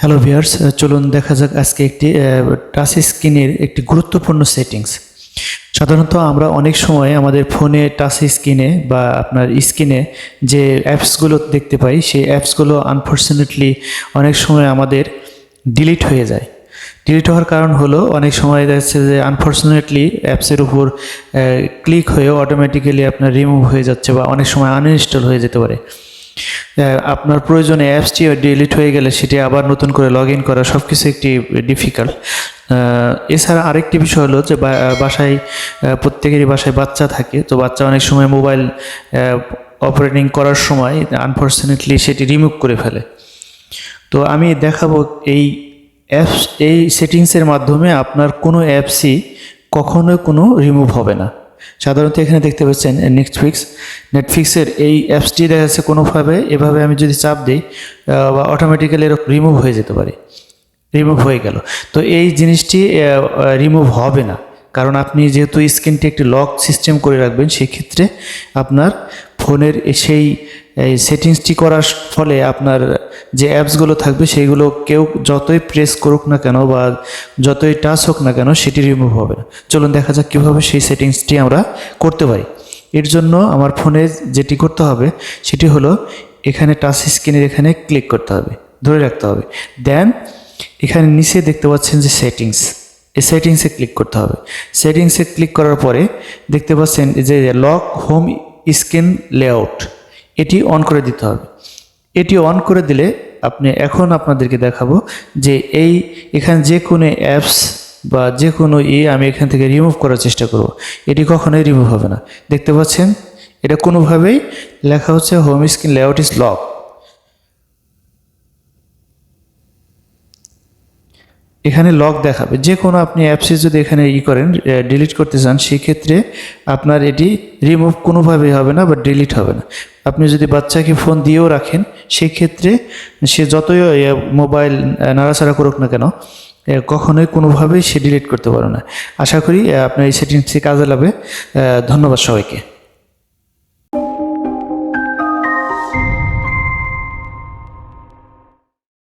Hello viewers চলুন দেখা যাক আজকে একটি টাচ স্ক্রিনের একটি গুরুত্বপূর্ণ সেটিংস সাধারণত আমরা অনেক সময় আমাদের ফোনে টাচ স্ক্রিনে বা আপনার স্ক্রিনে যে অ্যাপসগুলো দেখতে পাই, সেই অ্যাপসগুলো আনফর্চুনেটলি অনেক সময় আমাদের ডিলিট হয়ে যায়। ডিলিট হওয়ার কারণ হলো অনেক সময় দেখা যাচ্ছে যে আনফর্চুনেটলি অ্যাপসের উপর ক্লিক হয়ে অটোমেটিক্যালি আপনার রিমুভ হয়ে যাচ্ছে বা অনেক সময় আনইনস্টল হয়ে যেতে পারে। আপনার প্রয়োজনে অ্যাপসটি ডিলিট হয়ে গেলে সেটি আবার নতুন করে লগ ইন করা সব কিছু একটি ডিফিকাল্ট এছাড়া আরেকটি বিষয় হলো যে বাসায় প্রত্যেকেরই বাসায় বাচ্চা থাকে, তো বাচ্চা অনেক সময় মোবাইল অপারেটিং করার সময় আনফর্চুনেটলি সেটি রিমুভ করে ফেলে। তো আমি দেখাবো এই অ্যাপস এই সেটিংসের মাধ্যমে আপনার কোনো অ্যাপসই কখনোই কোনো রিমুভ হবে না। সাধারণত এখানে দেখতে পাচ্ছেন নেটফ্লিক্স নেটফ্লিক্সের এই অ্যাপসটি দেখা যাচ্ছে কোনোভাবে, এভাবে আমি যদি চাপ দিই বা অটোমেটিক্যালি রিমুভ হয়ে যেতে পারে। রিমুভ হয়ে গেল। তো এই জিনিসটি রিমুভ হবে না। কারণ আপনি যেহেতু স্ক্রিনটি একটি লক সিস্টেম করে রাখবেন, সেক্ষেত্রে আপনার ফোনের সেই সেটিংসটি করার ফলে আপনার যে অ্যাপসগুলো থাকবে সেইগুলো কেউ যতই প্রেস করুক না কেন বা যতই টাচ হোক না কেন সেটি রিমুভ হবে না। চলুন দেখা যাক কীভাবে সেই সেটিংসটি আমরা করতে পারি। এর জন্য আমার ফোনে যেটি করতে হবে সেটি হলো এখানে টাচ স্ক্রিনের এখানে ক্লিক করতে হবে, ধরে রাখতে হবে। দেন এখানে নিচে দেখতে পাচ্ছেন যে সেটিংস এই সেটিংসে ক্লিক করতে হবে। সেটিংসে ক্লিক করার পরে দেখতে পাচ্ছেন যে লক হোম স্ক্রিন লেআউট এটি অন করে দিতে হবে। এটি অন করে দিলে আপনি এখন আপনাদেরকে দেখাবো যে এই এখানে যে কোনো অ্যাপস বা যে কোনো ই আমি এখান থেকে রিমুভ করার চেষ্টা করব। এটি কখনোই রিমুভ হবে না। দেখতে পাচ্ছেন? এটা কোনোভাবেই লেখা হচ্ছে home screen layout is lock এখানে লক দেখাবে। যে কোনো আপনি অ্যাপসে যদি এখানে ই করেন ডিলিট করতে চান, সেক্ষেত্রে আপনার এটি রিমুভ কোনোভাবেই হবে না বা ডিলিট হবে না। আপনি যদি বাচ্চাকে ফোন দিয়েও রাখেন সেক্ষেত্রে সে যতই মোবাইল নাড়াচাড়া করুক না কেন কখনোই কোনোভাবেই সে ডিলিট করতে পারে না। আশা করি আপনার এই সেটিংসটি কাজে লাগবে। ধন্যবাদ সবাইকে।